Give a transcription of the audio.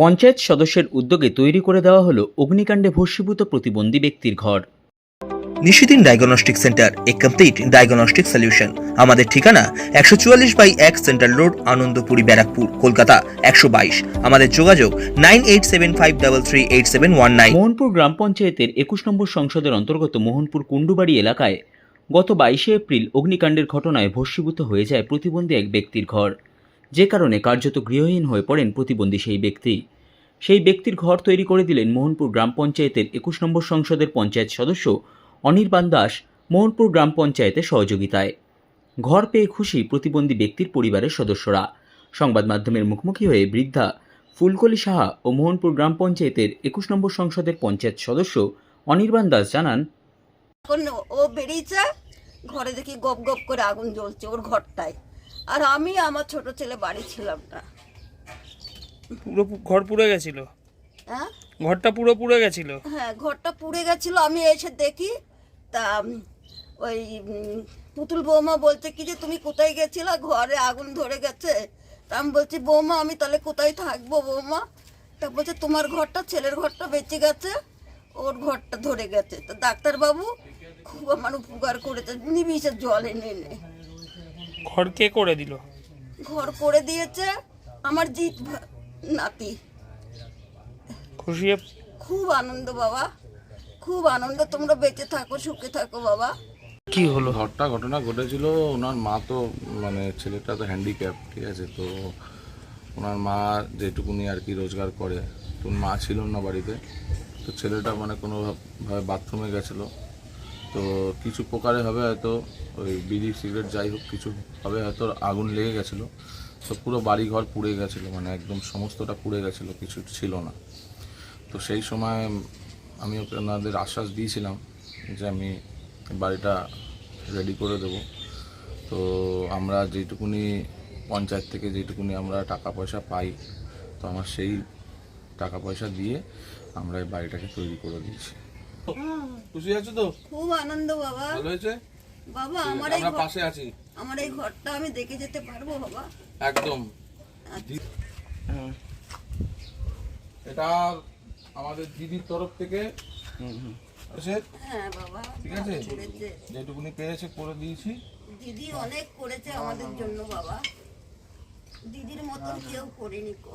পঞ্চায়েত সদস্যের উদ্যোগে তৈরি করে দেওয়া হলো অগ্নিকাণ্ডে ভস্মীভূত প্রতিবন্ধী ব্যক্তির ঘর। নিশিদিন ডায়াগনস্টিক সেন্টার এ কমপ্লিট ডায়াগনস্টিক সলিউশন। আমাদের ঠিকানা একশো চুয়াল্লিশ বাই এক সেন্ট্রাল রোড আনন্দপুরি ব্যারাকপুর কলকাতা একশো বাইশ। আমাদের যোগাযোগ nine eight seven five double three eight seven one nine. Mohanpur গ্রাম পঞ্চায়েতের একুশ নম্বর সংসদের অন্তর্গত মোহনপুর কুণ্ডুবাড়ি এলাকায় গত বাইশে এপ্রিল অগ্নিকাণ্ডের ঘটনায় ভস্মীভূত হয়ে যায় প্রতিবন্ধী এক ব্যক্তির ঘর। যে কারণে কার্যত গৃহহীন হয়ে পড়েন প্রতিবন্ধী সেই ব্যক্তি। সেই ব্যক্তির ঘর তৈরি করে দিলেন মোহনপুর গ্রাম পঞ্চায়েতের একুশ নম্বর সংসদের পঞ্চায়েত সদস্য অনির্বাণ দাস মোহনপুর গ্রাম পঞ্চায়েতের সহযোগিতায়। ঘর পেয়ে খুশি প্রতিবন্ধী ব্যক্তির পরিবারের সদস্যরা। সংবাদ মাধ্যমের মুখোমুখি হয়ে বৃদ্ধা ফুলকলি সাহা ও মোহনপুর গ্রাম পঞ্চায়েতের একুশ নম্বর সংসদের পঞ্চায়েত সদস্য অনির্বাণ দাস জানান ও ঘরে দেখি গপ গপ করে আগুন জ্বলছে ওর ঘরটায়। আর আমি আমার ছোট ছেলে বাড়ি ছিলাম না। পুরো ঘর পুড়ে গেছিল? হ্যাঁ? ঘরটা পুরো পুড়ে গেছিল? হ্যাঁ ঘরটা পুড়ে গেছিল আমি এসে দেখি তা ওই পুতুল বৌমা বলছে কি যে তুমি কোথায় গেছিলা? ঘরে আগুন ধরে গেছে? তা আমি বলছি বৌমা আমি তাহলে কোথায় থাকব বৌমা? তা বলছে তোমার ঘরটা ছেলের ঘরটা বেঁচে গেছে ওর ঘরটা ধরে গেছে। তো ডাক্তারবাবু খুব আমার উপকার করেছে নিবিষে জল এনে এনে। ঘর কে করে দিল। ঘর করে দিয়েছে আমার জিত নাতি। খুশি খুব আনন্দ বাবা। খুব আনন্দ তোমরা বেঁচে থাকো সুখে থাকো বাবা। কি হলো? ঘটনা ঘটনা ঘটেছিল ওনার মা তো মানে ছেলেটা তো হ্যান্ডিক্যাপ ঠিক আছে? তো ওনার মা যেটুকুনি আর কি রোজগার করে তো মা ছিল না বাড়িতে তো ছেলেটা মানে কোনোভাবে বাথরুমে গেছিল। তো কিছু প্রকারে হবে হয়তো, ওই বিড়ি, সিগারেট যাই হোক, কিছু হবে হয়তো আগুন লেগে গেছিল। তো পুরো বাড়িঘর পুড়ে গেছিল মানে একদম সমস্তটা পুড়ে গেছিল, কিছু ছিল না। তো সেই সময় আমি ওনাদের আশ্বাস দিয়েছিলাম যে আমি বাড়িটা রেডি করে দেব। তো আমরা যেটুকুনি পঞ্চায়েত থেকে যেটুকুনি আমরা টাকা পয়সা পাই, তো আমার সেই টাকা পয়সা দিয়ে আমরা এই বাড়িটাকে তৈরি করে দিয়েছি। খুশি আছো তো? খুব আনন্দ বাবা। ভালো হয়েছে? বাবা আমার এই পাশে আছি। আমার এই ঘরটা আমি দেখে যেতে পারব বাবা? একদম। আচ্ছা। এটা আমাদের দিদির তরফ থেকে। হ্যাঁ বাবা ঠিক আছে? করেছে। যেটুকুনি পেরেছে করে দিয়েছি। দিদি অনেক করেছে আমাদের জন্য বাবা। দিদির মতন কেউ করেনি কো।